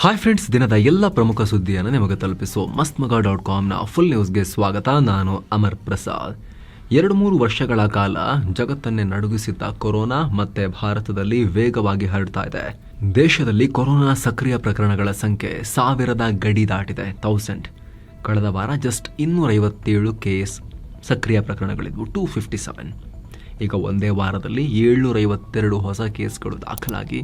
Hi friends ದಿನದ ಎಲ್ಲ ಪ್ರಮುಖ ಸುದ್ದಿಯನ್ನು ನಿಮಗೆ ತಲುಪಿಸೋ ಮಸ್ತ್ ಮಗ ಡಾಟ್ ಕಾಮ್ನ ಫುಲ್ ನ್ಯೂಸ್ಗೆ ಸ್ವಾಗತ. ನಾನು ಅಮರ್ ಪ್ರಸಾದ್. ಎರಡು ಮೂರು ವರ್ಷಗಳ ಕಾಲ ಜಗತ್ತನ್ನೇ ನಡುಗಿಸಿದ್ದ ಕೊರೋನಾ ಮತ್ತೆ ಭಾರತದಲ್ಲಿ ವೇಗವಾಗಿ ಹರಡ್ತಾ ಇದೆ. ದೇಶದಲ್ಲಿ ಕೊರೋನಾ ಸಕ್ರಿಯ ಪ್ರಕರಣಗಳ ಸಂಖ್ಯೆ ಸಾವಿರದ ಗಡಿ ದಾಟಿದೆ ಥೌಸಂಡ್ ಕಳೆದ ವಾರ ಜಸ್ಟ್ ಇನ್ನೂರೈವತ್ತೇಳು ಕೇಸ್ ಸಕ್ರಿಯ ಪ್ರಕರಣಗಳಿದ್ವು ಟೂ ಫಿಫ್ಟಿ ಸೆವೆನ್ ಈಗ ಒಂದೇ ವಾರದಲ್ಲಿ ಏಳ್ನೂರೈವತ್ತೆರಡು ಹೊಸ ಕೇಸ್ಗಳು ದಾಖಲಾಗಿ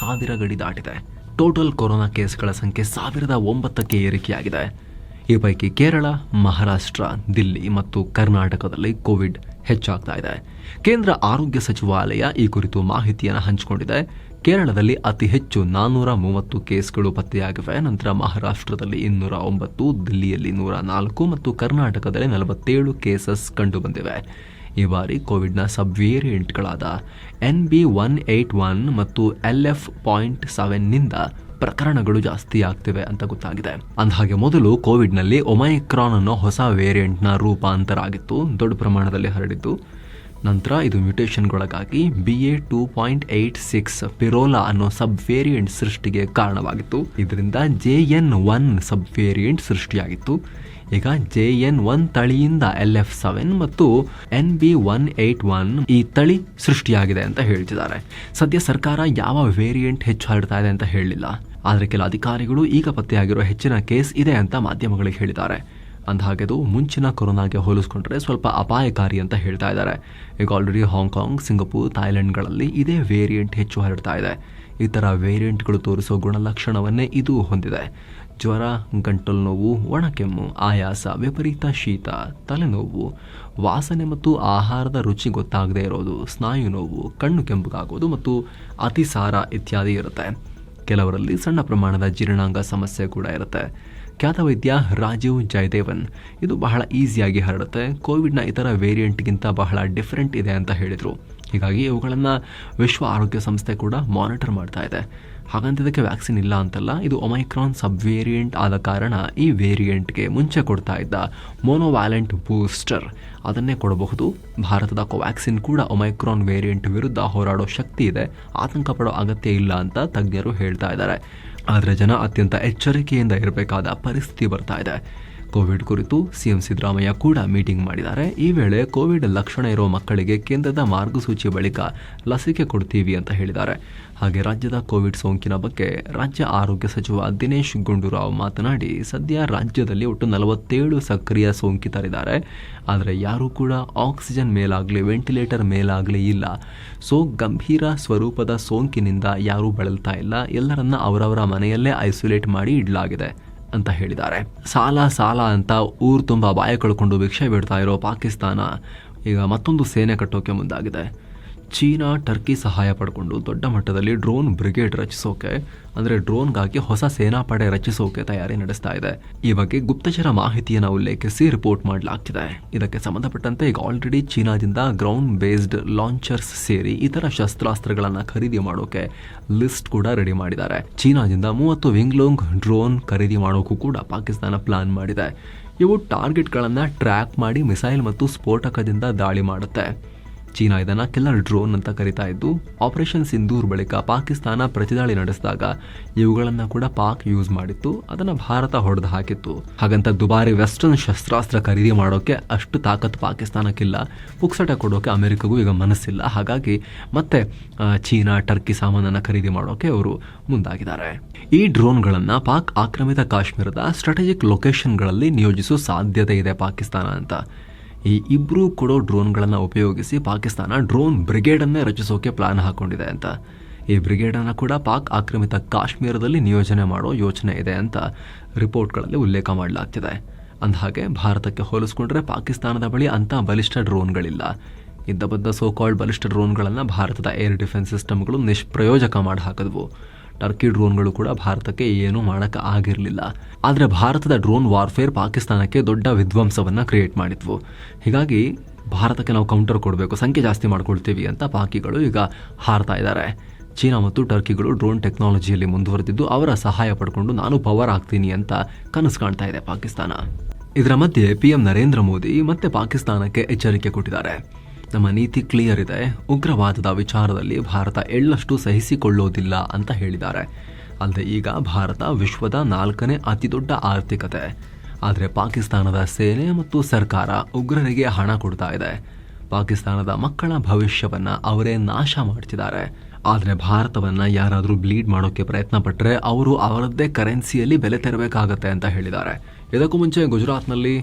ಸಾವಿರ ಗಡಿ ದಾಟಿದೆ. ಟೋಟಲ್ ಕೊರೋನಾ ಕೇಸ್ಗಳ ಸಂಖ್ಯೆ ಸಾವಿರದ ಒಂಬತ್ತಕ್ಕೆ ಏರಿಕೆಯಾಗಿದೆ. ಈ ಪೈಕಿ ಕೇರಳ, ಮಹಾರಾಷ್ಟ್ರ, ದಿಲ್ಲಿ ಮತ್ತು ಕರ್ನಾಟಕದಲ್ಲಿ ಕೋವಿಡ್ ಹೆಚ್ಚಾಗ್ತಾ ಇದೆ. ಕೇಂದ್ರ ಆರೋಗ್ಯ ಸಚಿವಾಲಯ ಈ ಕುರಿತು ಮಾಹಿತಿಯನ್ನು ಹಂಚಿಕೊಂಡಿದೆ. ಕೇರಳದಲ್ಲಿ ಅತಿ ಹೆಚ್ಚು ನಾನ್ನೂರ ಮೂವತ್ತು ಕೇಸ್ಗಳು ಪತ್ತೆಯಾಗಿವೆ. ನಂತರ ಮಹಾರಾಷ್ಟ್ರದಲ್ಲಿ ಇನ್ನೂರ ಒಂಬತ್ತು, ದಿಲ್ಲಿಯಲ್ಲಿ ನೂರ ನಾಲ್ಕು ಮತ್ತು ಕರ್ನಾಟಕದಲ್ಲಿ ನಲವತ್ತೇಳು ಕೇಸಸ್ ಕಂಡುಬಂದಿವೆ. ಈ ಬಾರಿ ಕೋವಿಡ್ನ sub ವೇರಿಯಂಟ್ಗಳಾದ N B one eight one ಮತ್ತು ಎಲ್ ಎಫ್ ಪಾಯಿಂಟ್ ಸೆವೆನ್ನಿಂದ ಪ್ರಕರಣಗಳು ಜಾಸ್ತಿ ಆಗ್ತಿವೆ ಅಂತ ಗೊತ್ತಾಗಿದೆ. ಅಂದಹಾಗೆ ಮೊದಲು ಕೋವಿಡ್ನಲ್ಲಿ ಒಮೈಕ್ರಾನ್ ಅನ್ನೋ ಹೊಸ ವೇರಿಯಂಟ್ನ ರೂಪಾಂತರ ಆಗಿತ್ತು ದೊಡ್ಡ ಪ್ರಮಾಣದಲ್ಲಿ ಹರಡಿತು ನಂತರ ಇದು ಮ್ಯೂಟೇಷನ್ಗೊಳಗಾಗಿ B A two point eight six Pirola ಅನ್ನೋ ಸಬ್ ವೇರಿಯಂಟ್ ಸೃಷ್ಟಿಗೆ ಕಾರಣವಾಗಿತ್ತು. ಇದರಿಂದ J N one sub variant ಸೃಷ್ಟಿಯಾಗಿತ್ತು. ಈಗ ಜೆ ಎನ್ ಒನ್ ತಳಿಯಿಂದ ಎಲ್ ಎಫ್ ಸೆವೆನ್ ಮತ್ತು N B one eight one ಈ ತಳಿ ಸೃಷ್ಟಿಯಾಗಿದೆ ಅಂತ ಹೇಳ್ತಿದ್ದಾರೆ. ಸದ್ಯ ಸರ್ಕಾರ ಯಾವ ವೇರಿಯಂಟ್ ಹೆಚ್ಚು ಹರಡ್ತಾ ಇದೆ ಅಂತ ಹೇಳಲಿಲ್ಲ ಆದರೆ ಕೆಲ ಅಧಿಕಾರಿಗಳು ಈಗ ಪತ್ತೆಯಾಗಿರೋ ಹೆಚ್ಚಿನ ಕೇಸ್ ಇದೆ ಅಂತ ಮಾಧ್ಯಮಗಳಿಗೆ ಹೇಳಿದ್ದಾರೆ. ಅಂದಹಾಗೆದು ಮುಂಚಿನ ಕೊರೋನಾಗೆ ಹೋಲಿಸ್ಕೊಂಡ್ರೆ ಸ್ವಲ್ಪ ಅಪಾಯಕಾರಿ ಅಂತ ಹೇಳ್ತಾ ಇದ್ದಾರೆ. ಈಗ ಆಲ್ರೆಡಿ ಹಾಂಗ್ಕಾಂಗ್ ಸಿಂಗಪೂರ್ ಥಾಯ್ಲೆಂಡ್ಗಳಲ್ಲಿ ಇದೇ ವೇರಿಯಂಟ್ ಹೆಚ್ಚು ಹರಡ್ತಾ ಇದೆ. ಥರ ವೇರಿಯಂಟ್ಗಳು ತೋರಿಸೋ ಗುಣಲಕ್ಷಣವನ್ನೇ ಇದು ಹೊಂದಿದೆ. ಜ್ವರ, ಗಂಟಲು ನೋವು, ಒಣಕೆಮ್ಮು, ಆಯಾಸ, ವಿಪರೀತ ಶೀತ, ತಲೆನೋವು, ವಾಸನೆ ಮತ್ತು ಆಹಾರದ ರುಚಿ ಗೊತ್ತಾಗದೇ ಇರೋದು, ಸ್ನಾಯು ನೋವು, ಕಣ್ಣು ಕೆಂಪುಗಾಗೋದು ಮತ್ತು ಅತಿಸಾರ ಇತ್ಯಾದಿ ಇರುತ್ತೆ. ಕೆಲವರಲ್ಲಿ ಸಣ್ಣ ಪ್ರಮಾಣದ ಜೀರ್ಣಾಂಗ ಸಮಸ್ಯೆ ಕೂಡ ಇರುತ್ತೆ. ಖ್ಯಾತ ವೈದ್ಯ ರಾಜೀವ್ ಜಯದೇವನ್, ಇದು ಬಹಳ ಈಸಿಯಾಗಿ ಹರಡುತ್ತೆ. ಕೋವಿಡ್ನ ಇತರ ವೇರಿಯಂಟ್ಗಿಂತ ಬಹಳ ಡಿಫ್ರೆಂಟ್ ಇದೆ ಅಂತ ಹೇಳಿದರು. ಹೀಗಾಗಿ ಇವುಗಳನ್ನು ವಿಶ್ವ ಆರೋಗ್ಯ ಸಂಸ್ಥೆ ಕೂಡ ಮಾನಿಟರ್ ಮಾಡ್ತಾ ಇದೆ. ಹಾಗಂತ ಇದಕ್ಕೆ ವ್ಯಾಕ್ಸಿನ್ ಇಲ್ಲ ಅಂತಲ್ಲ, ಇದು ಒಮೈಕ್ರಾನ್ ಸಬ್ ವೇರಿಯಂಟ್ ಆದ ಕಾರಣ ಈ ವೇರಿಯಂಟ್ಗೆ ಮುಂಚೆ ಕೊಡ್ತಾ ಇದ್ದ ಮೋನೋವ್ಯಾಲೆಂಟ್ ಬೂಸ್ಟರ್ ಅದನ್ನೇ ಕೊಡಬಹುದು. ಭಾರತದ ಕೋವ್ಯಾಕ್ಸಿನ್ ಕೂಡ ಒಮೈಕ್ರಾನ್ ವೇರಿಯಂಟ್ ವಿರುದ್ಧ ಹೋರಾಡೋ ಶಕ್ತಿ ಇದೆ, ಆತಂಕ ಪಡೋ ಅಗತ್ಯ ಇಲ್ಲ ಅಂತ ತಜ್ಞರು ಹೇಳ್ತಾ ಇದ್ದಾರೆ. ಆದರೆ ಜನ ಅತ್ಯಂತ ಎಚ್ಚರಿಕೆಯಿಂದ ಇರಬೇಕಾದ ಪರಿಸ್ಥಿತಿ ಬರ್ತಾ ಇದೆ. ಕೋವಿಡ್ ಕುರಿತು ಸಿಎಂ ಸಿದ್ದರಾಮಯ್ಯ ಕೂಡ ಮೀಟಿಂಗ್ ಮಾಡಿದ್ದಾರೆ. ಈ ವೇಳೆ ಕೋವಿಡ್ ಲಕ್ಷಣ ಇರುವ ಮಕ್ಕಳಿಗೆ ಕೇಂದ್ರದ ಮಾರ್ಗಸೂಚಿ ಬಳಿಕ ಲಸಿಕೆ ಕೊಡ್ತೀವಿ ಅಂತ ಹೇಳಿದ್ದಾರೆ. ಹಾಗೆ ರಾಜ್ಯದ ಕೋವಿಡ್ ಸೋಂಕಿನ ಬಗ್ಗೆ ರಾಜ್ಯ ಆರೋಗ್ಯ ಸಚಿವ ದಿನೇಶ್ ಗುಂಡೂರಾವ್ ಮಾತನಾಡಿ, ಸದ್ಯ ರಾಜ್ಯದಲ್ಲಿ ಒಟ್ಟು ನಲವತ್ತೇಳು ಸಕ್ರಿಯ ಸೋಂಕಿತರಿದ್ದಾರೆ ಆದರೆ ಯಾರೂ ಕೂಡ ಆಕ್ಸಿಜನ್ ಮೇಲಾಗಲಿ, ವೆಂಟಿಲೇಟರ್ ಮೇಲಾಗಲಿ ಇಲ್ಲ. ಸೊ, ಗಂಭೀರ ಸ್ವರೂಪದ ಸೋಂಕಿನಿಂದ ಯಾರೂ ಬಳಲ್ತಾ ಇಲ್ಲ. ಎಲ್ಲರನ್ನ ಅವರವರ ಮನೆಯಲ್ಲೇ ಐಸೋಲೇಟ್ ಮಾಡಿ ಇಡಲಾಗಿದೆ. ಅಂತ ಹೇಳಿದ್ದಾರೆ. ಸಾಲ ಸಾಲ ಅಂತ ಊರು ತುಂಬ ಬಾಯ ಕಳ್ಕೊಂಡು ಭಿಕ್ಷೆ ಬಿಡ್ತಾ ಇರೋ ಪಾಕಿಸ್ತಾನ ಈಗ ಮತ್ತೊಂದು ಸೇನೆ ಕಟ್ಟೋಕೆ ಮುಂದಾಗಿದೆ. ಚೀನಾ ಟರ್ಕಿ ಸಹಾಯ ಪಡ್ಕೊಂಡು ದೊಡ್ಡ ಮಟ್ಟದಲ್ಲಿ ಡ್ರೋನ್ ಬ್ರಿಗೇಡ್ ರಚಿಸೋಕೆ, ಅಂದರೆ ಡ್ರೋನ್ಗಾಗಿ ಹೊಸ ಸೇನಾಪಡೆ ರಚಿಸೋಕೆ ತಯಾರಿ ನಡೆಸ್ತಾ ಇದೆ. ಈ ಬಗ್ಗೆ ಗುಪ್ತಚರ ಮಾಹಿತಿಯನ್ನು ಉಲ್ಲೇಖಿಸಿ ರಿಪೋರ್ಟ್ ಮಾಡಲಾಗ್ತಿದೆ. ಇದಕ್ಕೆ ಸಂಬಂಧಪಟ್ಟಂತೆ ಈಗ ಆಲ್ರೆಡಿ ಚೀನಾದಿಂದ ಗ್ರೌಂಡ್ ಬೇಸ್ಡ್ ಲಾಂಚರ್ಸ್ ಸೇರಿ ಇತರ ಶಸ್ತ್ರಾಸ್ತ್ರಗಳನ್ನು ಖರೀದಿ ಮಾಡೋಕೆ ಲಿಸ್ಟ್ ಕೂಡ ರೆಡಿ ಮಾಡಿದ್ದಾರೆ. ಚೀನಾದಿಂದ ಮೂವತ್ತು ವಿಂಗ್ಲೋಂಗ್ ಡ್ರೋನ್ ಖರೀದಿ ಮಾಡೋಕ್ಕೂ ಕೂಡ ಪಾಕಿಸ್ತಾನ ಪ್ಲಾನ್ ಮಾಡಿದೆ. ಇವು ಟಾರ್ಗೆಟ್ಗಳನ್ನು ಟ್ರ್ಯಾಕ್ ಮಾಡಿ ಮಿಸೈಲ್ ಮತ್ತು ಸ್ಫೋಟಕದಿಂದ ದಾಳಿ ಮಾಡುತ್ತೆ. ಚೀನಾ ಇದನ್ನು ಕಿಲ್ಲರ್ ಡ್ರೋನ್ ಅಂತ ಕರಿತಾ ಇದ್ದು ಆಪರೇಷನ್ ಸಿಂಧೂರ್ ಬಳಿಕ ಪಾಕಿಸ್ತಾನ ಪ್ರತಿದಾಳಿ ನಡೆಸಿದಾಗ ಇವುಗಳನ್ನು ಕೂಡ ಪಾಕ್ ಯೂಸ್ ಮಾಡಿತ್ತು, ಅದನ್ನು ಭಾರತ ಹೊಡೆದು ಹಾಕಿತ್ತು. ಹಾಗಂತ ದುಬಾರಿ ವೆಸ್ಟರ್ನ್ ಶಸ್ತ್ರಾಸ್ತ್ರ ಖರೀದಿ ಮಾಡೋಕೆ ಅಷ್ಟು ತಾಕತ್ ಪಾಕಿಸ್ತಾನಕ್ಕಿಲ್ಲ. ಪುಕ್ಸಟ ಕೊಡೋಕೆ ಅಮೆರಿಕಗೂ ಈಗ ಮನಸ್ಸಿಲ್ಲ. ಹಾಗಾಗಿ ಮತ್ತೆ ಚೀನಾ, ಟರ್ಕಿ ಸಾಮಾನನ್ನು ಖರೀದಿ ಮಾಡೋಕೆ ಅವರು ಮುಂದಾಗಿದ್ದಾರೆ. ಈ ಡ್ರೋನ್ಗಳನ್ನು ಪಾಕ್ ಆಕ್ರಮಿತ ಕಾಶ್ಮೀರದ ಸ್ಟ್ರಾಟಜಿಕ್ ಲೊಕೇಶನ್ಗಳಲ್ಲಿ ನಿಯೋಜಿಸುವ ಸಾಧ್ಯತೆ ಇದೆ ಪಾಕಿಸ್ತಾನ ಅಂತ. ಈ ಇಬ್ಬರೂ ಕೊಡೋ ಡ್ರೋನ್ಗಳನ್ನು ಉಪಯೋಗಿಸಿ ಪಾಕಿಸ್ತಾನ ಡ್ರೋನ್ ಬ್ರಿಗೇಡನ್ನೇ ರಚಿಸೋಕೆ ಪ್ಲಾನ್ ಹಾಕೊಂಡಿದೆ ಅಂತ. ಈ ಬ್ರಿಗೇಡನ್ನು ಕೂಡ ಪಾಕ್ ಆಕ್ರಮಿತ ಕಾಶ್ಮೀರದಲ್ಲಿ ನಿಯೋಜನೆ ಮಾಡೋ ಯೋಚನೆ ಇದೆ ಅಂತ ರಿಪೋರ್ಟ್ಗಳಲ್ಲಿ ಉಲ್ಲೇಖ ಮಾಡಲಾಗ್ತಿದೆ. ಅಂದಹಾಗೆ ಭಾರತಕ್ಕೆ ಹೋಲಿಸ್ಕೊಂಡ್ರೆ ಪಾಕಿಸ್ತಾನದ ಬಳಿ ಅಂಥ ಬಲಿಷ್ಠ ಡ್ರೋನ್ಗಳಿಲ್ಲ. ಇದ್ದ ಬದ್ದ ಸೋಕಾಲ್ಡ್ ಬಲಿಷ್ಠ ಡ್ರೋನ್ಗಳನ್ನು ಭಾರತದ ಏರ್ ಡಿಫೆನ್ಸ್ ಸಿಸ್ಟಮ್ಗಳು ನಿಷ್ಪ್ರಯೋಜಕ ಮಾಡಿ ಹಾಕಿದ್ವು ಟರ್ಕಿ ಡ್ರೋನ್ಗಳು ಕೂಡ ಭಾರತಕ್ಕೆ ಏನೂ ಮಾಡೋಕ್ಕೆ ಆಗಿರಲಿಲ್ಲ. ಆದರೆ ಭಾರತದ ಡ್ರೋನ್ ವಾರ್ಫೇರ್ ಪಾಕಿಸ್ತಾನಕ್ಕೆ ದೊಡ್ಡ ವಿಧ್ವಂಸವನ್ನು ಕ್ರಿಯೇಟ್ ಮಾಡಿದ್ವು. ಹೀಗಾಗಿ ಭಾರತಕ್ಕೆ ನಾವು ಕೌಂಟರ್ ಕೊಡಬೇಕು, ಸಂಖ್ಯೆ ಜಾಸ್ತಿ ಮಾಡ್ಕೊಳ್ತೀವಿ ಅಂತ ಪಾಕಿಗಳು ಈಗ ಹಾರ್ತಾ ಇದ್ದಾರೆ ಚೀನಾ ಮತ್ತು ಟರ್ಕಿಗಳು ಡ್ರೋನ್ ಟೆಕ್ನಾಲಜಿಯಲ್ಲಿ ಮುಂದುವರೆದಿದ್ದು ಅವರ ಸಹಾಯ ಪಡ್ಕೊಂಡು ನಾನು ಪವರ್ ಆಗ್ತೀನಿ ಅಂತ ಕನಸು ಕಾಣ್ತಾ ಇದೆ ಪಾಕಿಸ್ತಾನ. ಇದರ ಮಧ್ಯೆ ಪಿಎಂ ನರೇಂದ್ರ ಮೋದಿ ಮತ್ತೆ ಪಾಕಿಸ್ತಾನಕ್ಕೆ ಎಚ್ಚರಿಕೆ ಕೊಟ್ಟಿದ್ದಾರೆ. ನಮ್ಮ ನೀತಿ ಕ್ಲಿಯರ್ ಇದೆ. ಉಗ್ರವಾದದ ವಿಚಾರದಲ್ಲಿ ಭಾರತ ಎಳ್ಳಷ್ಟು ಸಹಿಸಿಕೊಳ್ಳೋದಿಲ್ಲ ಅಂತ ಹೇಳಿದ್ದಾರೆ. ಅಲ್ಲದೆ ಈಗ ಭಾರತ ವಿಶ್ವದ ನಾಲ್ಕನೇ ಅತಿದೊಡ್ಡ ಆರ್ಥಿಕತೆ. ಆದರೆ ಪಾಕಿಸ್ತಾನದ ಸೇನೆ ಮತ್ತು ಸರ್ಕಾರ ಉಗ್ರರಿಗೆ ಹಣ ಕೊಡ್ತಾ ಇದೆ. ಪಾಕಿಸ್ತಾನದ ಮಕ್ಕಳ ಭವಿಷ್ಯವನ್ನು ಅವರೇ ನಾಶ ಮಾಡ್ತಿದ್ದಾರೆ. ಆದರೆ ಭಾರತವನ್ನು ಯಾರಾದರೂ ಬ್ಲೀಡ್ ಮಾಡೋಕ್ಕೆ ಪ್ರಯತ್ನ ಪಟ್ಟರೆ ಅವರು ಅವರದ್ದೇ ಕರೆನ್ಸಿಯಲ್ಲಿ ಬೆಲೆ ತೆರಬೇಕಾಗತ್ತೆ ಅಂತ ಹೇಳಿದ್ದಾರೆ. ಇದಕ್ಕೂ ಮುಂಚೆ ಗುಜರಾತ್ನಲ್ಲಿ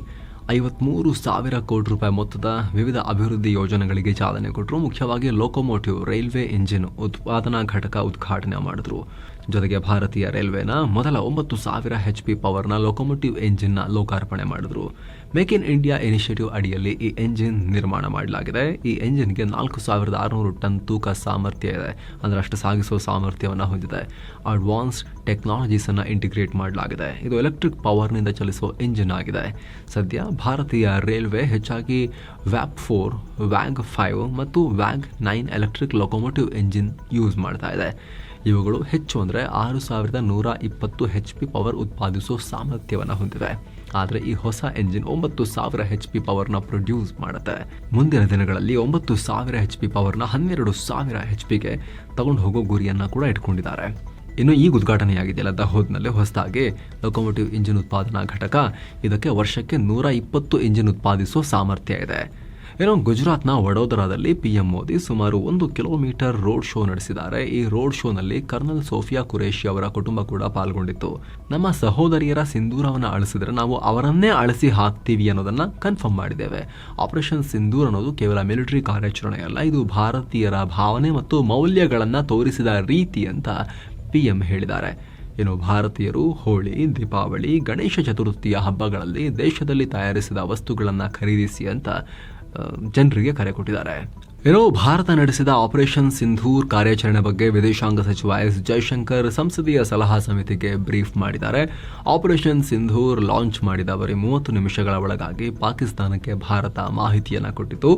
ಐವತ್ಮೂರು ಸಾವಿರ ಕೋಟಿ ರೂಪಾಯಿ ಮೊತ್ತದ ವಿವಿಧ ಅಭಿವೃದ್ಧಿ ಯೋಜನೆಗಳಿಗೆ ಚಾಲನೆ ಕೊಟ್ಟರು. ಮುಖ್ಯವಾಗಿ ಲೋಕೋಮೋಟಿವ್ ರೈಲ್ವೆ ಇಂಜಿನ್ ಉತ್ಪಾದನಾ ಘಟಕ ಉದ್ಘಾಟನೆ ಮಾಡಿದ್ರು. ಜೊತೆಗೆ ಭಾರತೀಯ ರೈಲ್ವೆನ ಮೊದಲ ಒಂಬತ್ತು ಸಾವಿರ ಹೆಚ್ ಪಿ ಪವರ್ನ ಲೋಕೋಮೋಟಿವ್ ಎಂಜಿನ್ನ ಲೋಕಾರ್ಪಣೆ ಮಾಡಿದ್ರು. ಮೇಕ್ ಇನ್ ಇಂಡಿಯಾ ಇನಿಷಿಯೇಟಿವ್ ಅಡಿಯಲ್ಲಿ ಈ ಎಂಜಿನ್ ನಿರ್ಮಾಣ ಮಾಡಲಾಗಿದೆ. ಈ ಎಂಜಿನ್ಗೆ ನಾಲ್ಕು ಸಾವಿರದ ಆರುನೂರು ಟನ್ ತೂಕ ಸಾಮರ್ಥ್ಯ ಇದೆ. ಅಂದರೆ ಅಷ್ಟು ಸಾಗಿಸುವ ಸಾಮರ್ಥ್ಯವನ್ನು ಹೊಂದಿದೆ. ಅಡ್ವಾನ್ಸ್ ಟೆಕ್ನಾಲಜೀಸನ್ನು ಇಂಟಿಗ್ರೇಟ್ ಮಾಡಲಾಗಿದೆ. ಇದು ಎಲೆಕ್ಟ್ರಿಕ್ ಪವರ್ನಿಂದ ಚಲಿಸುವ ಎಂಜಿನ್ ಆಗಿದೆ. ಸದ್ಯ ಭಾರತೀಯ ರೈಲ್ವೆ ಹೆಚ್ಚಾಗಿ ವ್ಯಾಪ್ ಫೋರ್ ವ್ಯಾಗ್ ಫೈವ್ ಮತ್ತು wag nine electric locomotive engine use ಮಾಡ್ತಾ ಇದೆ. ಇವುಗಳು ಹೆಚ್ಚು ಅಂದರೆ ಆರು ಸಾವಿರದ ನೂರ ಇಪ್ಪತ್ತು ಹೆಚ್ ಪಿ ಪವರ್ ಉತ್ಪಾದಿಸುವ ಸಾಮರ್ಥ್ಯವನ್ನು ಹೊಂದಿದೆ ಆದರೆ ಈ ಹೊಸ ಎಂಜಿನ್ ಒಂಬತ್ತು ಸಾವಿರ ಹೆಚ್ ಪಿ ಪವರ್ನ ಪ್ರೊಡ್ಯೂಸ್ ಮಾಡುತ್ತೆ. ಮುಂದಿನ ದಿನಗಳಲ್ಲಿ ಒಂಬತ್ತು ಸಾವಿರ ಹೆಚ್ ಪಿ ಪವರ್ನ ಹನ್ನೆರಡು ಸಾವಿರ ಹೆಚ್ ಪಿಗೆ ತಗೊಂಡು ಹೋಗೋ ಗುರಿಯನ್ನು ಕೂಡ ಇಟ್ಕೊಂಡಿದ್ದಾರೆ. ಇನ್ನು ಈಗ ಉದ್ಘಾಟನೆಯಾಗಿದೆಯಲ್ಲ ದಹೋದ್ನಲ್ಲಿ ಹೊಸದಾಗಿ ಲೊಕೊಮೋಟಿವ್ ಇಂಜಿನ್ ಉತ್ಪಾದನಾ ಘಟಕ ಇದಕ್ಕೆ ವರ್ಷಕ್ಕೆ ನೂರ ಇಪ್ಪತ್ತು ಇಂಜಿನ್ ಉತ್ಪಾದಿಸುವ ಸಾಮರ್ಥ್ಯ ಇದೆ. ಇನ್ನು ಗುಜರಾತ್ನ ವಡೋದರಾದಲ್ಲಿ ಪಿಎಂ ಮೋದಿ ಸುಮಾರು ಒಂದು ಕಿಲೋಮೀಟರ್ ರೋಡ್ ಶೋ ನಡೆಸಿದ್ದಾರೆ. ಈ ರೋಡ್ ಶೋನಲ್ಲಿ ಕರ್ನಲ್ ಸೋಫಿಯಾ ಕುರೇಶಿ ಅವರ ಕುಟುಂಬ ಕೂಡ ಪಾಲ್ಗೊಂಡಿತ್ತು. ನಮ್ಮ ಸಹೋದರಿಯರ ಸಿಂಧೂರವನ್ನು ಅಳಿಸಿದ್ರೆ ನಾವು ಅವರನ್ನೇ ಅಳಿಸಿ ಹಾಕ್ತೀವಿ ಅನ್ನೋದನ್ನ ಕನ್ಫರ್ಮ್ ಮಾಡಿದ್ದೇವೆ. ಆಪರೇಷನ್ ಸಿಂಧೂರ್ ಅನ್ನೋದು ಕೇವಲ ಮಿಲಿಟರಿ ಕಾರ್ಯಾಚರಣೆಯಲ್ಲ, ಇದು ಭಾರತೀಯರ ಭಾವನೆ ಮತ್ತು ಮೌಲ್ಯಗಳನ್ನು ತೋರಿಸಿದ ರೀತಿ ಅಂತ ಪಿಎಂ ಹೇಳಿದ್ದಾರೆ. ಇನ್ನು ಭಾರತೀಯರು ಹೋಳಿ, ದೀಪಾವಳಿ, ಗಣೇಶ ಚತುರ್ಥಿಯ ಹಬ್ಬಗಳಲ್ಲಿ ದೇಶದಲ್ಲಿ ತಯಾರಿಸಿದ ವಸ್ತುಗಳನ್ನು ಖರೀದಿಸಿ ಅಂತ ಜನರಿಗೆ ಕರೆ ಕೊಟ್ಟಿದ್ದಾರೆ. ಏನೋ ಭಾರತ ನಡೆಸಿದ ಆಪರೇಷನ್ ಸಿಂಧೂರ್ ಕಾರ್ಯಾಚರಣೆ ಬಗ್ಗೆ ವಿದೇಶಾಂಗ ಸಚಿವ ಎಸ್ ಜೈಶಂಕರ್ ಸಂಸದೀಯ ಸಲಹಾ ಸಮಿತಿಗೆ ಬ್ರೀಫ್ ಮಾಡಿದ್ದಾರೆ. ಆಪರೇಷನ್ ಸಿಂಧೂರ್ ಲಾಂಚ್ ಮಾಡಿದ ಬರೀ ಮೂವತ್ತು ನಿಮಿಷಗಳ ಒಳಗಾಗಿ ಪಾಕಿಸ್ತಾನಕ್ಕೆ ಭಾರತ ಮಾಹಿತಿಯನ್ನು ಕೊಟ್ಟಿತು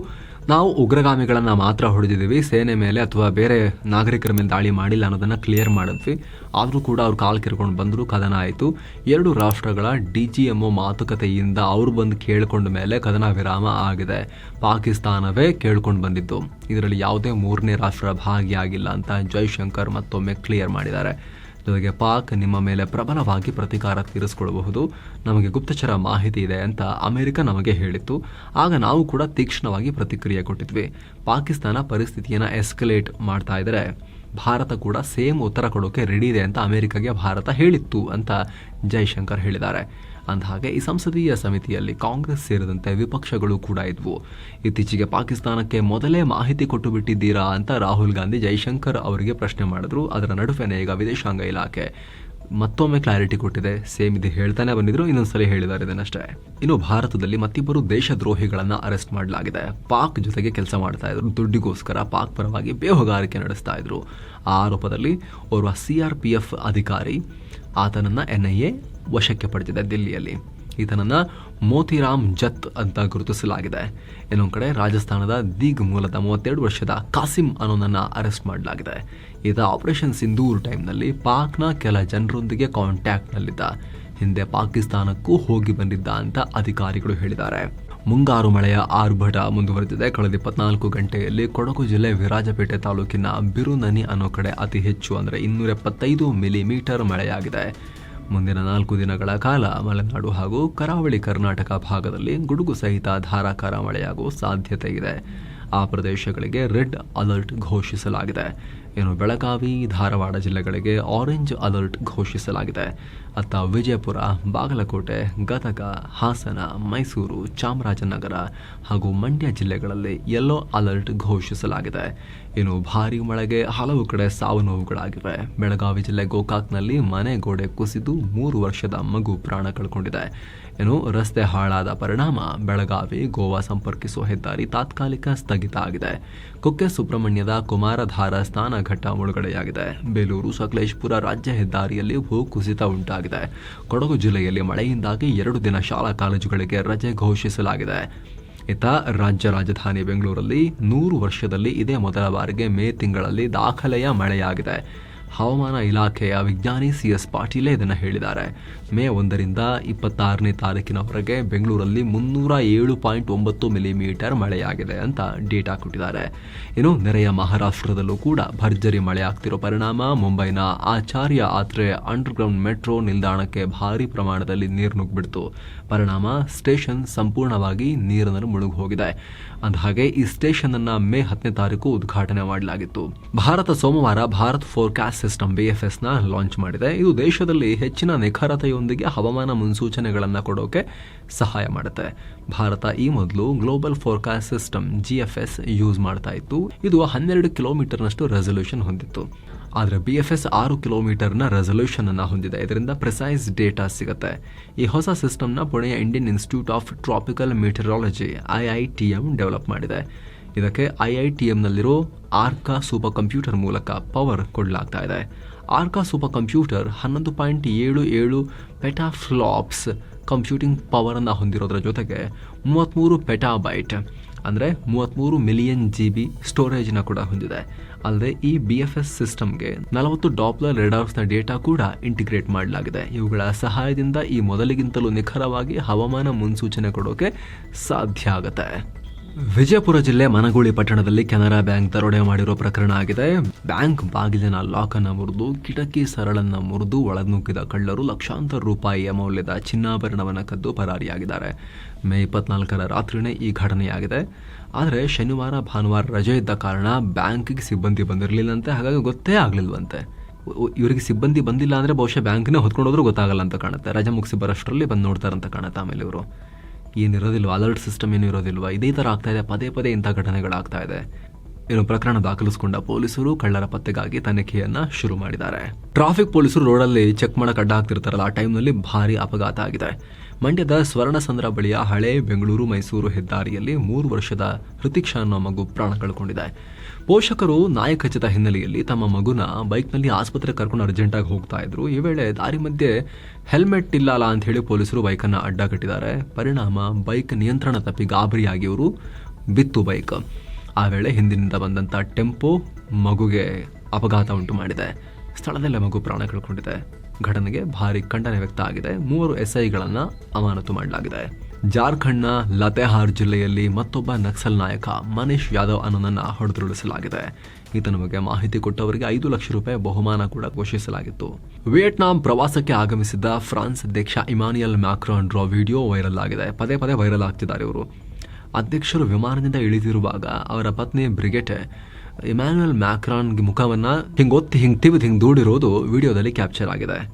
ನಾವು ಉಗ್ರಗಾಮಿಗಳನ್ನು ಮಾತ್ರ ಹೊಡೆದಿದ್ದೀವಿ. ಸೇನೆ ಮೇಲೆ ಅಥವಾ ಬೇರೆ ನಾಗರಿಕರ ಮೇಲೆ ದಾಳಿ ಮಾಡಿಲ್ಲ ಅನ್ನೋದನ್ನು ಕ್ಲಿಯರ್ ಮಾಡಿದ್ವಿ. ಆದರೂ ಕೂಡ ಅವ್ರು ಕಾಲು ಕಿರ್ಕೊಂಡು ಬಂದರು, ಕದನ ಆಯಿತು. ಎರಡು ರಾಷ್ಟ್ರಗಳ ಡಿ ಜಿ ಎಂ ಒ ಮಾತುಕತೆಯಿಂದ ಅವ್ರು ಬಂದು ಕೇಳಿಕೊಂಡ ಮೇಲೆ ಕದನ ವಿರಾಮ ಆಗಿದೆ. ಪಾಕಿಸ್ತಾನವೇ ಕೇಳ್ಕೊಂಡು ಬಂದಿತ್ತು ಇದರಲ್ಲಿ ಯಾವುದೇ ಮೂರನೇ ರಾಷ್ಟ್ರ ಭಾಗಿಯಾಗಿಲ್ಲ ಅಂತ ಜೈಶಂಕರ್ ಮತ್ತೊಮ್ಮೆ ಕ್ಲಿಯರ್ ಮಾಡಿದ್ದಾರೆ. ಜೊತೆಗೆ ಪಾಕ್ ನಿಮ್ಮ ಮೇಲೆ ಪ್ರಬಲವಾಗಿ ಪ್ರತೀಕಾರ ತೀರಿಸಿಕೊಳ್ಳಬಹುದು. ನಮಗೆ ಗುಪ್ತಚರ ಮಾಹಿತಿ ಇದೆ ಅಂತ ಅಮೆರಿಕ ನಮಗೆ ಹೇಳಿತ್ತು. ಆಗ ನಾವು ಕೂಡ ತೀಕ್ಷ್ಣವಾಗಿ ಪ್ರತಿಕ್ರಿಯೆ ಕೊಟ್ಟಿದ್ವಿ. ಪಾಕಿಸ್ತಾನ ಪರಿಸ್ಥಿತಿಯನ್ನು ಎಸ್ಕಲೇಟ್ ಮಾಡ್ತಾ ಇದ್ರೆ ಭಾರತ ಕೂಡ ಸೇಮ್ ಉತ್ತರ ಕೊಡೋಕೆ ರೆಡಿ ಇದೆ ಅಂತ ಅಮೆರಿಕಗೆ ಭಾರತ ಹೇಳಿತ್ತು ಅಂತ ಜೈಶಂಕರ್ ಹೇಳಿದ್ದಾರೆ. ಅಂದಹಾಗೆ ಈ ಸಂಸದೀಯ ಸಮಿತಿಯಲ್ಲಿ ಕಾಂಗ್ರೆಸ್ ಸೇರಿದಂತೆ ವಿಪಕ್ಷಗಳು ಕೂಡ ಇದ್ವು. ಇತ್ತೀಚೆಗೆ ಪಾಕಿಸ್ತಾನಕ್ಕೆ ಮೊದಲೇ ಮಾಹಿತಿ ಕೊಟ್ಟು ಬಿಟ್ಟಿದ್ದೀರಾ ಅಂತ ರಾಹುಲ್ ಗಾಂಧಿ ಜೈಶಂಕರ್ ಅವರಿಗೆ ಪ್ರಶ್ನೆ ಮಾಡಿದ್ರು. ಅದರ ನಡುವೆನೇ ಈಗ ವಿದೇಶಾಂಗ ಇಲಾಖೆ ಮತ್ತೊಮ್ಮೆ ಕ್ಲಾರಿಟಿ ಕೊಟ್ಟಿದೆ. ಸೇಮ್ ಇದು ಹೇಳ್ತಾನೆ ಬಂದಿದ್ರು, ಇನ್ನೊಂದ್ಸಲ ಹೇಳಿದ್ದಾರೆ ಇದನ್ನಷ್ಟೇ. ಇನ್ನು ಭಾರತದಲ್ಲಿ ಮತ್ತಿಬ್ಬರು ದೇಶದ್ರೋಹಿಗಳನ್ನ ಅರೆಸ್ಟ್ ಮಾಡಲಾಗಿದೆ. ಪಾಕ್ ಜೊತೆಗೆ ಕೆಲಸ ಮಾಡ್ತಾ ಇದ್ರು. ದುಡ್ಡಿಗೋಸ್ಕರ ಪಾಕ್ ಪರವಾಗಿ ಬೇಹುಗಾರಿಕೆ ನಡೆಸ್ತಾ ಇದ್ರು. ಆ ಆರೋಪದಲ್ಲಿ ಓರ್ವ ಎಫ್ ಅಧಿಕಾರಿ, ಆತನನ್ನ ಎನ್ಐಎ ವಶಕ್ಕೆ ಪಡೆದಿದೆ ದಿಲ್ಲಿಯಲ್ಲಿ. ಈತನನ್ನು ಮೋತಿರಾಮ್ ಜತ್ ಅಂತ ಗುರುತಿಸಲಾಗಿದೆ. ಇನ್ನೊಂದು ಕಡೆ ರಾಜಸ್ಥಾನದ ದೀಗ್ ಮೂಲದ ಮೂವತ್ತೆರಡು ವರ್ಷದ ಕಾಸಿಂ ಅನ್ನೋನನ್ನ ಅರೆಸ್ಟ್ ಮಾಡಲಾಗಿದೆ. ಈತ ಆಪರೇಷನ್ ಸಿಂಧೂರ್ ಟೈಮ್ನಲ್ಲಿ ಪಾಕ್ನ ಕೆಲ ಜನರೊಂದಿಗೆ ಕಾಂಟ್ಯಾಕ್ಟ್ನಲ್ಲಿದ್ದ ಹಿಂದೆ ಪಾಕಿಸ್ತಾನಕ್ಕೂ ಹೋಗಿ ಬಂದಿದ್ದ ಅಂತ ಅಧಿಕಾರಿಗಳು ಹೇಳಿದ್ದಾರೆ. ಮುಂಗಾರು ಮಳೆಯ ಆರ್ಭಟ ಮುಂದುವರೆದಿದೆ. ಕಳೆದ ಇಪ್ಪತ್ನಾಲ್ಕು ಗಂಟೆಯಲ್ಲಿ ಕೊಡಗು ಜಿಲ್ಲೆ ವಿರಾಜಪೇಟೆ ತಾಲೂಕಿನ ಬಿರುನನಿ ಅನ್ನೋ ಕಡೆ ಅತಿ ಹೆಚ್ಚು, ಅಂದರೆ ಇನ್ನೂರ ಎಪ್ಪತ್ತೈದು ಮಿಲಿಮೀಟರ್ ಮಳೆಯಾಗಿದೆ. ಮುಂದಿನ ನಾಲ್ಕು ದಿನಗಳ ಕಾಲ ಮಲೆನಾಡು ಹಾಗೂ ಕರಾವಳಿ ಕರ್ನಾಟಕ ಭಾಗದಲ್ಲಿ ಗುಡುಗು ಸಹಿತ ಧಾರಾಕಾರ ಮಳೆಯಾಗುವ ಸಾಧ್ಯತೆ ಇದೆ. ಆ ಪ್ರದೇಶಗಳಿಗೆ ರೆಡ್ ಅಲರ್ಟ್ ಘೋಷಿಸಲಾಗಿದೆ. ಇನ್ನು ಬೆಳಗಾವಿ, ಧಾರವಾಡ ಜಿಲ್ಲೆಗಳಿಗೆ ಆರೆಂಜ್ ಅಲರ್ಟ್ ಘೋಷಿಸಲಾಗಿದೆ. ಅತ್ತ ವಿಜಯಪುರ, ಬಾಗಲಕೋಟೆ, ಗದಗ, ಹಾಸನ, ಮೈಸೂರು, ಚಾಮರಾಜನಗರ ಹಾಗೂ ಮಂಡ್ಯ ಜಿಲ್ಲೆಗಳಲ್ಲಿ ಯೆಲ್ಲೋ ಅಲರ್ಟ್ ಘೋಷಿಸಲಾಗಿದೆ. ಇನ್ನು ಭಾರೀ ಮಳೆಗೆ ಹಲವು ಕಡೆ ಸಾವು ನೋವುಗಳಾಗಿವೆ ಬೆಳಗಾವಿ ಜಿಲ್ಲೆ ಗೋಕಾಕ್ನಲ್ಲಿ ಮನೆ ಗೋಡೆ ಕುಸಿದು ಮೂರು ವರ್ಷದ ಮಗು ಪ್ರಾಣ ಕಳ್ಕೊಂಡಿದೆ. ಇನ್ನು ರಸ್ತೆ ಹಾಳಾದ ಪರಿಣಾಮ ಬೆಳಗಾವಿ, ಗೋವಾ ಸಂಪರ್ಕಿಸುವ ಹೆದ್ದಾರಿ ತಾತ್ಕಾಲಿಕ ಸ್ಥಗಿತ ಆಗಿದೆ. ಕುಕ್ಕೆ ಸುಬ್ರಹ್ಮಣ್ಯದ ಕುಮಾರಧಾರ ಸ್ನಾನಘಟ್ಟ ಮುಳುಗಡೆಯಾಗಿದೆ. ಬೇಲೂರು, ಸಕಲೇಶ್ಪುರ ರಾಜ್ಯ ಹೆದ್ದಾರಿಯಲ್ಲಿ ಭೂ ಕುಸಿತ ಉಂಟಾಗಿದೆ. ಕೊಡಗು ಜಿಲ್ಲೆಯಲ್ಲಿ ಮಳೆಯಿಂದಾಗಿ ಎರಡು ದಿನ ಶಾಲಾ ಕಾಲೇಜುಗಳಿಗೆ ರಜೆ ಘೋಷಿಸಲಾಗಿದೆ. ಇತ್ತ ರಾಜ್ಯ ರಾಜಧಾನಿ ಬೆಂಗಳೂರಲ್ಲಿ ನೂರು ವರ್ಷದಲ್ಲಿ ಇದೇ ಮೊದಲ ಬಾರಿಗೆ ಮೇ ತಿಂಗಳಲ್ಲಿ ದಾಖಲೆಯ ಮಳೆಯಾಗಿದೆ. ಹವಾಮಾನ ಇಲಾಖೆಯ ವಿಜ್ಞಾನಿ ಸಿ ಎಸ್ ಪಾಟೀಲೇ ಇದನ್ನು ಹೇಳಿದ್ದಾರೆ. ಮೇ ಒಂದರಿಂದ ಇಪ್ಪತ್ತಾರನೇ ತಾರೀಕಿನವರೆಗೆ ಬೆಂಗಳೂರಲ್ಲಿ ಮುನ್ನೂರ ಏಳು ಪಾಯಿಂಟ್ ಒಂಬತ್ತು ಮಿಲಿಮೀಟರ್ ಮಳೆಯಾಗಿದೆ ಅಂತ ಡೇಟಾ ಕೊಟ್ಟಿದ್ದಾರೆ. ಇನ್ನು ನೆರೆಯ ಮಹಾರಾಷ್ಟ್ರದಲ್ಲೂ ಕೂಡ ಭರ್ಜರಿ ಮಳೆ ಆಗ್ತಿರೋ ಪರಿಣಾಮ. ಮುಂಬೈನ ಆಚಾರ್ಯ ಆತ್ರೆ ಅಂಡರ್ಗ್ರೌಂಡ್ ಮೆಟ್ರೋ ನಿಲ್ದಾಣಕ್ಕೆ ಭಾರಿ ಪ್ರಮಾಣದಲ್ಲಿ ನೀರು ನುಗ್ಗಿಬಿಡ್ತು ಪರಿಣಾಮ, ಸ್ಟೇಷನ್ ಸಂಪೂರ್ಣವಾಗಿ ನೀರಿನಲ್ಲಿ ಮುಳುಗಿ ಹೋಗಿದೆ ಅಂದಹಾಗೆ, ಈ ಸ್ಟೇಷನ್ ಅನ್ನ ಮೇ ಹತ್ತನೇ ತಾರೀಕು ಉದ್ಘಾಟನೆ ಮಾಡಲಾಗಿತ್ತು. ಭಾರತ ಸೋಮವಾರ ಭಾರತ್ ಫೋರ್ಕಾಸ್ಟ್ ಸಿಸ್ಟಮ್ ಬಿಎಫ್ಎಸ್ನ ಲಾಂಚ್ ಮಾಡಿದೆ. ಇದು ದೇಶದಲ್ಲಿ ಹೆಚ್ಚಿನ ನಿಖರತೆಯೊಂದಿಗೆ ಹವಾಮಾನ ಮುನ್ಸೂಚನೆಗಳನ್ನು ಕೊಡೋಕೆ ಸಹಾಯ ಮಾಡುತ್ತೆ. ಭಾರತ ಈ ಮೊದಲು global forecast system GFS use ಮಾಡ್ತಾ ಇತ್ತು. ಇದು ಹನ್ನೆರಡು ಕಿಲೋಮೀಟರ್ನಷ್ಟು ರೆಸೊಲ್ಯೂಷನ್ ಹೊಂದಿತ್ತು. ಆದರೆ ಬಿ ಎಫ್ ಎಸ್ ಆರು ಕಿಲೋಮೀಟರ್ನ ರೆಸೊಲ್ಯೂಷನ್ ಅನ್ನು ಹೊಂದಿದೆ. ಇದರಿಂದ ಪ್ರಿಸೈಸ್ ಡೇಟಾ ಸಿಗುತ್ತೆ. ಈ ಹೊಸ ಸಿಸ್ಟಮ್ನ ಪುಣೆಯ Indian institute of tropical meteorology I I T M develop ಮಾಡಿದೆ. ಇದಕ್ಕೆ ಐ ಐ ಟಿ ಎಂನಲ್ಲಿರೋ ಆರ್ಕಾ ಸೂಪರ್ ಕಂಪ್ಯೂಟರ್ ಮೂಲಕ ಪವರ್ ಕೊಡಲಾಗ್ತಾ ಇದೆ. ಆರ್ಕಾ ಸೂಪರ್ ಕಂಪ್ಯೂಟರ್ ಹನ್ನೊಂದು ಪಾಯಿಂಟ್ ಏಳು ಏಳು ಪೆಟಾಫ್ಲಾಪ್ಸ್ ಕಂಪ್ಯೂಟಿಂಗ್ ಪವರನ್ನು ಹೊಂದಿರೋದ್ರ ಜೊತೆಗೆ ಮೂವತ್ತ್ಮೂರು ಪೆಟಾಬೈಟ್, ಅಂದರೆ ಮೂವತ್ತ್ಮೂರು ಮಿಲಿಯನ್ ಜಿ ಬಿ ಸ್ಟೋರೇಜ್ನ ಕೂಡ ಹೊಂದಿದೆ. ಅಲ್ಲದೆ ಈ ಬಿ ಎಫ್ ಎಸ್ ಸಿಸ್ಟಮ್ಗೆ ನಲವತ್ತು ಡಾಪ್ಲರ್ ರೆಡಾರ್ಸ್ನ ಡೇಟಾ ಕೂಡ ಇಂಟಿಗ್ರೇಟ್ ಮಾಡಲಾಗಿದೆ. ಇವುಗಳ ಸಹಾಯದಿಂದ ಈ ಮೊದಲಿಗಿಂತಲೂ ನಿಖರವಾಗಿ ಹವಾಮಾನ ಮುನ್ಸೂಚನೆ ಕೊಡೋಕೆ ಸಾಧ್ಯ ಆಗುತ್ತೆ. ವಿಜಯಪುರ ಜಿಲ್ಲೆ ಮನಗೂಳಿ ಪಟ್ಟಣದಲ್ಲಿ ಕೆನರಾ ಬ್ಯಾಂಕ್ ದರೋಡೆ ಮಾಡಿರೋ ಪ್ರಕರಣ ಆಗಿದೆ. ಬ್ಯಾಂಕ್ ಬಾಗಿಲಿನ ಲಾಕ್ ಅನ್ನು ಮುರಿದು, ಕಿಟಕಿ ಸರಳನ್ನ ಮುರಿದು ಒಳನುಗ್ಗಿದ ಕಳ್ಳರು ಲಕ್ಷಾಂತರ ರೂಪಾಯಿಯ ಮೌಲ್ಯದ ಚಿನ್ನಾಭರಣವನ್ನು ಕದ್ದು ಪರಾರಿಯಾಗಿದ್ದಾರೆ. ಮೇ ಇಪ್ಪತ್ನಾಲ್ಕರ ರಾತ್ರಿನೇ ಈ ಘಟನೆಯಾಗಿದೆ. ಆದರೆ ಶನಿವಾರ, ಭಾನುವಾರ ರಜೆ ಇದ್ದ ಕಾರಣ ಬ್ಯಾಂಕಿಗೆ ಸಿಬ್ಬಂದಿ ಬಂದಿರಲಿಲ್ಲಂತೆ, ಹಾಗಾಗಿ ಗೊತ್ತೇ ಆಗಲಿಲ್ವಂತೆ. ಇವರಿಗೆ ಸಿಬ್ಬಂದಿ ಬಂದಿಲ್ಲ ಅಂದರೆ ಬಹುಶಃ ಬ್ಯಾಂಕ್ನೇ ಹೊತ್ಕೊಂಡೋದ್ರೂ ಗೊತ್ತಾಗಲ್ಲ ಅಂತ ಕಾಣುತ್ತೆ. ರಜೆ ಮುಗಿಸಿ ಬರೋಷ್ಟರಲ್ಲಿ ಬಂದು ನೋಡ್ತಾರಂತ ಕಾಣುತ್ತೆ ಆಮೇಲೆ ಇವರು. ಏನಿರೋದಿಲ್ವ? ಅಲರ್ಟ್ ಸಿಸ್ಟಮ್ ಏನು ಇರೋದಿಲ್ವ ಇದೇ ಥರ ಆಗ್ತಾ ಇದೆ, ಪದೇ ಪದೇ ಇಂಥ ಘಟನೆಗಳಾಗ್ತಾ ಇದೆ. ಏನು ಪ್ರಕರಣ ದಾಖಲಿಸಿಕೊಂಡ ಪೊಲೀಸರು ಕಳ್ಳರ ಪತ್ತೆಗಾಗಿ ತನಿಖೆಯನ್ನ ಶುರು ಮಾಡಿದ್ದಾರೆ. ಟ್ರಾಫಿಕ್ ಪೊಲೀಸರು ರೋಡಲ್ಲಿ ಚೆಕ್ ಮಾಡೋಕೆ ಅಡ್ಡ ಹಾಕ್ತಿರ್ತಾರಲ್ಲ ಆ ಟೈಮ್ನಲ್ಲಿ ಭಾರಿ ಅಪಘಾತ ಆಗಿದೆ. ಮಂಡ್ಯದ ಸ್ವರ್ಣಸಂದ್ರ ಬಳಿಯ ಹಳೆ ಬೆಂಗಳೂರು ಮೈಸೂರು ಹೆದ್ದಾರಿಯಲ್ಲಿ ಮೂರು ವರ್ಷದ ಹೃತಿಕ್ಷಾ ಅನ್ನೋ ಮಗು ಪ್ರಾಣ ಕಳ್ಕೊಂಡಿದೆ. ಪೋಷಕರು ನಾಯ ಖಚಿತ ಹಿನ್ನೆಲೆಯಲ್ಲಿ ತಮ್ಮ ಮಗುನ ಬೈಕ್ನಲ್ಲಿ ಆಸ್ಪತ್ರೆ ಕರ್ಕೊಂಡು ಅರ್ಜೆಂಟಾಗಿ ಹೋಗ್ತಾ ಇದ್ರು. ಈ ವೇಳೆ ದಾರಿ ಮಧ್ಯೆ ಹೆಲ್ಮೆಟ್ ಇಲ್ಲಲ್ಲ ಅಂತ ಹೇಳಿ ಪೊಲೀಸರು ಬೈಕನ್ನು ಅಡ್ಡ ಕಟ್ಟಿದ್ದಾರೆ. ಪರಿಣಾಮ ಬೈಕ್ ನಿಯಂತ್ರಣ ತಪ್ಪಿ ಗಾಬರಿಯಾಗಿ ಅವರು ಬಿತ್ತು ಬೈಕ್. ಆ ವೇಳೆ ಹಿಂದಿನಿಂದ ಬಂದಂಥ ಟೆಂಪೋ ಮಗುಗೆ ಅಪಘಾತ ಉಂಟು ಮಾಡಿದೆ. ಸ್ಥಳದಲ್ಲೇ ಮಗು ಪ್ರಾಣ ಕಳ್ಕೊಂಡಿದೆ. ಘಟನೆಗೆ ಭಾರಿ ಖಂಡನೆ ವ್ಯಕ್ತ ಆಗಿದೆ. ಮೂವರು ಎಸ್ಐಗಳನ್ನು ಅಮಾನತು ಮಾಡಲಾಗಿದೆ. ಜಾರ್ಖಂಡ್ನ ಲತೆಹಾರ್ ಜಿಲ್ಲೆಯಲ್ಲಿ ಮತ್ತೊಬ್ಬ ನಕ್ಸಲ್ ನಾಯಕ ಮನೀಶ್ ಯಾದವ್ ಅನ್ನೋನನ್ನ ಹೊಡೆದುರುಳಿಸಲಾಗಿದೆ. ಈತನ ಬಗ್ಗೆ ಮಾಹಿತಿ ಕೊಟ್ಟವರಿಗೆ ಐದು ಲಕ್ಷ ರೂಪಾಯಿ ಬಹುಮಾನ ಕೂಡ ಘೋಷಿಸಲಾಗಿತ್ತು. ವಿಯೆಟ್ನಾಂ ಪ್ರವಾಸಕ್ಕೆ ಆಗಮಿಸಿದ್ದ ಫ್ರಾನ್ಸ್ ಅಧ್ಯಕ್ಷ ಇಮಾನಿಯಲ್ ಮ್ಯಾಕ್ರಾನ್ ಡ್ರಾ ವಿಡಿಯೋ ವೈರಲ್ ಆಗಿದೆ. ಪದೇ ಪದೇ ವೈರಲ್ ಆಗ್ತಿದ್ದಾರೆ ಇವರು. ಅಧ್ಯಕ್ಷರು ವಿಮಾನದಿಂದ ಇಳಿದಿರುವಾಗ ಅವರ ಪತ್ನಿ ಬ್ರಿಗೆಟೆ ಇಮ್ಯಾನ್ಯುಯಲ್ ಮ್ಯಾಕ್ರಾನ್ಗೆ ಮುಖವನ್ನು ಹಿಂಗೆ ಒತ್ತಿ ಹಿಂಗೆ ತಿವಿದು ಹಿಂಗೆ ದೂಡಿರೋದು ವಿಡಿಯೋದಲ್ಲಿ ಕ್ಯಾಪ್ಚರ್ ಆಗಿದೆ.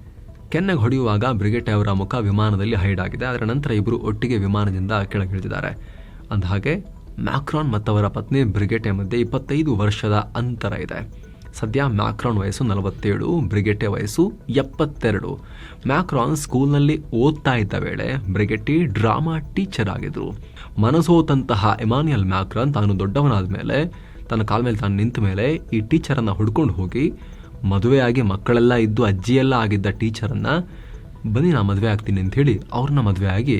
ಕೆನ್ನೆಗೆ ಹೊಡೆಯುವಾಗ ಬ್ರಿಗೇಟ್ ಅವರ ಮುಖ ವಿಮಾನದಲ್ಲಿ ಹೈಡ್ ಆಗಿದೆ. ಅದರ ನಂತರ ಇಬ್ಬರು ಒಟ್ಟಿಗೆ ವಿಮಾನದಿಂದ ಕೆಳಗಿಳಿದಿದ್ದಾರೆ ಅಂದಹಾಗೆ, ಮ್ಯಾಕ್ರಾನ್ ಮತ್ತವರ ಪತ್ನಿ ಬ್ರಿಗೇಟೆ ಮಧ್ಯೆ ಇಪ್ಪತ್ತೈದು ವರ್ಷದ ಅಂತರ ಇದೆ. ಸದ್ಯ ಮ್ಯಾಕ್ರಾನ್ ವಯಸ್ಸು ನಲವತ್ತೇಳು ಬ್ರಿಗೇಟೆ ವಯಸ್ಸು ಎಪ್ಪತ್ತೆರಡು. ಮ್ಯಾಕ್ರಾನ್ ಸ್ಕೂಲ್ನಲ್ಲಿ ಓದ್ತಾ ಇದ್ದ ವೇಳೆ ಬ್ರಿಗೇಟಿ ಡ್ರಾಮಾ ಟೀಚರ್ ಆಗಿದ್ರು. ಮನಸೋತಂತಹ ಇಮಾನಿಯಲ್ ಮ್ಯಾಕ್ರಾನ್ ತಾನು ದೊಡ್ಡವನಾದ ಮೇಲೆ ತನ್ನ ಕಾಲ ಮೇಲೆ ತಾನು ನಿಂತ ಮೇಲೆ ಈ ಟೀಚರನ್ನು ಹುಡ್ಕೊಂಡು ಹೋಗಿ ಮದುವೆಯಾಗಿ ಮಕ್ಕಳೆಲ್ಲ ಇದ್ದು ಅಜ್ಜಿಯೆಲ್ಲ ಆಗಿದ್ದ ಟೀಚರನ್ನು ಬನ್ನಿ ನಾನು ಮದುವೆ ಆಗ್ತೀನಿ ಅಂಥೇಳಿ ಅವ್ರನ್ನ ಮದುವೆ ಆಗಿ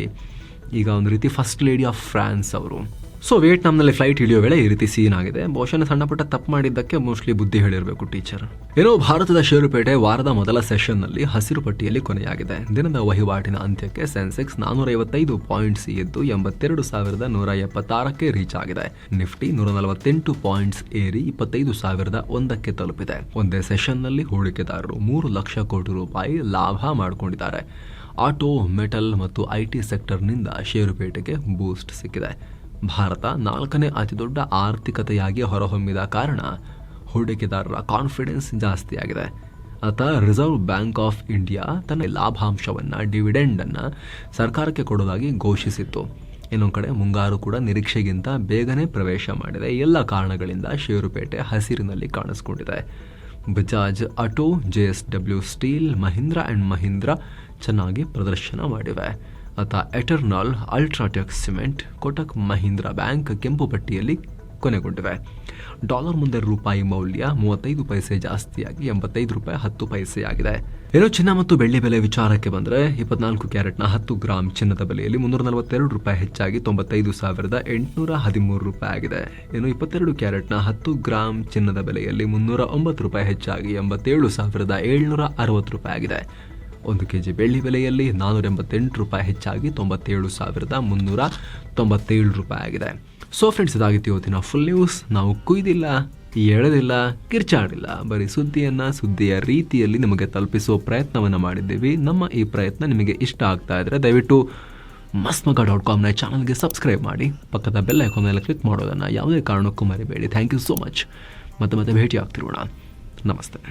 ಈಗ ಒಂದು ರೀತಿ ಫಸ್ಟ್ ಲೇಡಿ ಆಫ್ ಫ್ರಾನ್ಸ್ ಅವರು. ಸೊ ವಿಯೆಟ್ನಾಂನಲ್ಲಿ ಫ್ಲೈಟ್ ಇಳಿಯೋ ವೇಳೆ ಈ ರೀತಿ ಸೀನ್ ಆಗಿದೆ. ಬಹುಶಃ ಸಣ್ಣ ಪುಟ್ಟ ತಪ್ಪು ಮಾಡಿದ್ದಕ್ಕೆ ಮೋಸ್ಟ್ಲಿ ಬುದ್ಧಿ ಹೇಳಿರಬೇಕು ಟೀಚರ್ ಏನೋ ಭಾರತದ ಷೇರುಪೇಟೆ ವಾರದ ಮೊದಲ ಸೆಷನ್ನಲ್ಲಿ ಹಸಿರು ಪಟ್ಟಿಯಲ್ಲಿ ಕೊನೆಯಾಗಿದೆ. ದಿನದ ವಹಿವಾಟಿನ ಅಂತ್ಯಕ್ಕೆ ಸೆನ್ಸೆಕ್ಸ್ ನಾನೂರ ಐವತ್ತೈದು ಪಾಯಿಂಟ್ಸ್ ಎದ್ದು ಎಂಬತ್ತೆರಡು ಸಾವಿರದ ನೂರ ಎಪ್ಪತ್ತಾರಕ್ಕೆ ರೀಚ್ ಆಗಿದೆ. ನಿಫ್ಟಿ ನೂರ ನಲವತ್ತೆಂಟು ಪಾಯಿಂಟ್ಸ್ ಏರಿ ಇಪ್ಪತ್ತೈದು ಸಾವಿರದ ಒಂದಕ್ಕೆ ತಲುಪಿದೆ. ಒಂದೇ ಸೆಷನ್ನಲ್ಲಿ ಹೂಡಿಕೆದಾರರು ಮೂರು ಲಕ್ಷ ಕೋಟಿ ರೂಪಾಯಿ ಲಾಭ ಮಾಡಿಕೊಂಡಿದ್ದಾರೆ. ಆಟೋ, ಮೆಟಲ್ ಮತ್ತು ಐಟಿ ಸೆಕ್ಟರ್ನಿಂದ ಷೇರುಪೇಟೆಗೆ ಬೂಸ್ಟ್ ಸಿಕ್ಕಿದೆ. ಭಾರತ ನಾಲ್ಕನೇ ಅತಿದೊಡ್ಡ ಆರ್ಥಿಕತೆಯಾಗಿ ಹೊರಹೊಮ್ಮಿದ ಕಾರಣ ಹೂಡಿಕೆದಾರರ ಕಾನ್ಫಿಡೆನ್ಸ್ ಜಾಸ್ತಿಯಾಗಿದೆ. ಅತ ರಿಸರ್ವ್ ಬ್ಯಾಂಕ್ ಆಫ್ ಇಂಡಿಯಾ ತನ್ನ ಲಾಭಾಂಶವನ್ನು ಡಿವಿಡೆಂಡನ್ನು ಸರ್ಕಾರಕ್ಕೆ ಕೊಡೋದಾಗಿ ಘೋಷಿಸಿತ್ತು. ಇನ್ನೊಂದು ಕಡೆ ಮುಂಗಾರು ಕೂಡ ನಿರೀಕ್ಷೆಗಿಂತ ಬೇಗನೆ ಪ್ರವೇಶ ಮಾಡಿದೆ. ಎಲ್ಲ ಕಾರಣಗಳಿಂದ ಷೇರುಪೇಟೆ ಹಸಿರಿನಲ್ಲಿ ಕಾಣಿಸ್ಕೊಂಡಿದೆ. Bajaj auto J S W steel Mahindra and Mahindra ಚೆನ್ನಾಗಿ ಪ್ರದರ್ಶನ ಮಾಡಿವೆ. ಅತ Eternal UltraTech cement, Kotak Mahindra bank ಕೆಂಪು ಪಟ್ಟಿಯಲ್ಲಿ ಕೊನೆಗೊಂಡಿವೆ. ಡಾಲರ್ ಮುಂದೆ ರೂಪಾಯಿ ಮೌಲ್ಯ ಮೂವತ್ತೈದು ಪೈಸೆ, ಜಾಸ್ತಿಯಾಗಿ ಎಂಬತ್ತೈದು ರೂಪಾಯಿ ಹತ್ತು ಪೈಸೆಯಾಗಿದೆ. ಏನೋ ಚಿನ್ನ ಮತ್ತು ಬೆಳ್ಳಿ ಬೆಲೆ ವಿಚಾರಕ್ಕೆ ಬಂದರೆ ಇಪ್ಪತ್ನಾಲ್ಕು ಕ್ಯಾರೆಟ್ನ ಹತ್ತು ಗ್ರಾಂ ಚಿನ್ನದ ಬೆಲೆಯಲ್ಲಿ ಮುನ್ನೂರ ನಲವತ್ತೆರಡು ರೂಪಾಯಿ ಹೆಚ್ಚಾಗಿ ತೊಂಬತ್ತೈದು ಸಾವಿರದ ಎಂಟುನೂರ ಹದಿಮೂರು ರೂಪಾಯಿ ಆಗಿದೆ. ಇನ್ನು ಇಪ್ಪತ್ತೆರಡು ಕ್ಯಾರೆಟ್ನ ಹತ್ತು ಗ್ರಾಂ ಚಿನ್ನದ ಬೆಲೆಯಲ್ಲಿ ಮುನ್ನೂರ ಒಂಬತ್ತು ರೂಪಾಯಿ ಹೆಚ್ಚಾಗಿ ಎಂಬತ್ತೇಳು ಸಾವಿರದ ಏಳ್ನೂರ ಅರವತ್ತು ರೂಪಾಯಿ ಆಗಿದೆ. ಒಂದು ಕೆಜಿ ಬೆಳ್ಳಿ ಬೆಲೆಯಲ್ಲಿ ನಾನ್ನೂರ ಎಂಬತ್ತೆಂಟು ರೂಪಾಯಿ ಹೆಚ್ಚಾಗಿ ತೊಂಬತ್ತೇಳು ಸಾವಿರದ ಮುನ್ನೂರ ತೊಂಬತ್ತೇಳು ರೂಪಾಯಿ ಆಗಿದೆ. ಸೊ ಫ್ರೆಂಡ್ಸ್ ಇದಾಗಿತ್ತು ಇವತ್ತಿನ ಫುಲ್ ನ್ಯೂಸ್ ನಾವು ಕುಯ್ದಿಲ್ಲ, ಎಳೆದಿಲ್ಲ, ಕಿರ್ಚಾಡಿಲ್ಲ. ಬರೀ ಸುದ್ದಿಯನ್ನು, ಸುದ್ದಿಯ ರೀತಿಯಲ್ಲಿ ನಿಮಗೆ ತಲುಪಿಸುವ ಪ್ರಯತ್ನವನ್ನು ಮಾಡಿದ್ದೀವಿ. ನಮ್ಮ ಈ ಪ್ರಯತ್ನ ನಿಮಗೆ ಇಷ್ಟ ಆಗ್ತಾ ಇದ್ದರೆ ದಯವಿಟ್ಟು ಮಸ್ಮಗ ಡಾಟ್ ಕಾಮ್ನ ಚಾನಲ್ಗೆ ಸಬ್ಸ್ಕ್ರೈಬ್ ಮಾಡಿ. ಪಕ್ಕದ ಬೆಲ್ ಐಕಾನ್ ಮೇಲೆ ಕ್ಲಿಕ್ ಮಾಡೋದನ್ನು ಯಾವುದೇ ಕಾರಣಕ್ಕೂ ಮರಿಬೇಡಿ. ಥ್ಯಾಂಕ್ ಯು ಸೋ ಮಚ್ ಮತ್ತೆ ಮತ್ತೆ ಭೇಟಿ ಆಗ್ತಿರೋಣ ನಮಸ್ತೆ.